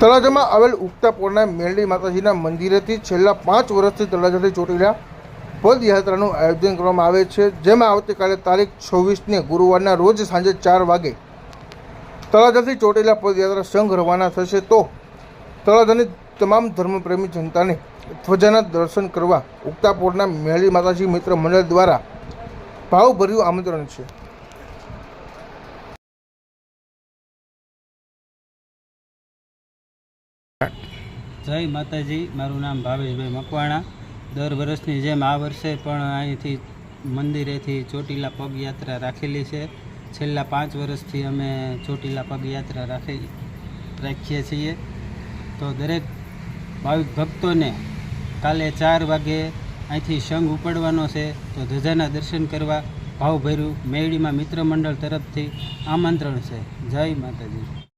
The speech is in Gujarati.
તળાજામાં આવેલ ઉગતા પોળના મેરડી માતાજીના મંદિરેથી છેલ્લા પાંચ વર્ષથી તળાજાથી ચોટીલા પદયાત્રાનું આયોજન કરવામાં આવે છે, જેમાં આવતીકાલે તારીખ છવ્વીસને ગુરુવારના રોજ સાંજે ચાર વાગે તળાજાથી ચોટીલા પદયાત્રા સંઘ રવાના થશે. તો તળાજાની તમામ ધર્મપ્રેમી જનતાને ધ્વજાના દર્શન કરવા ઉગતાપોરના મેળી માતાજી મિત્ર મંડળ દ્વારા ભાવભર્યું આમંત્રણ છે. જય માતાજી. મારું નામ ભાવેશભાઈ મકવાણા. દર વર્ષની જેમ આ વર્ષે પણ અહીંથી મંદિરેથી ચોટીલા પગયાત્રા રાખેલી છે. છેલ્લા પાંચ વર્ષથી અમે ચોટીલા પગયાત્રા રાખી રાખીએ છીએ. તો દરેક ભાવિક ભક્તોને કાલે ચાર વાગે અહીંથી સંઘ ઉપડવાનો છે. તો ધજાના દર્શન કરવા ભાવભર્યું મેળીમાં મિત્ર મંડળ તરફથી આમંત્રણ છે. જય માતાજી.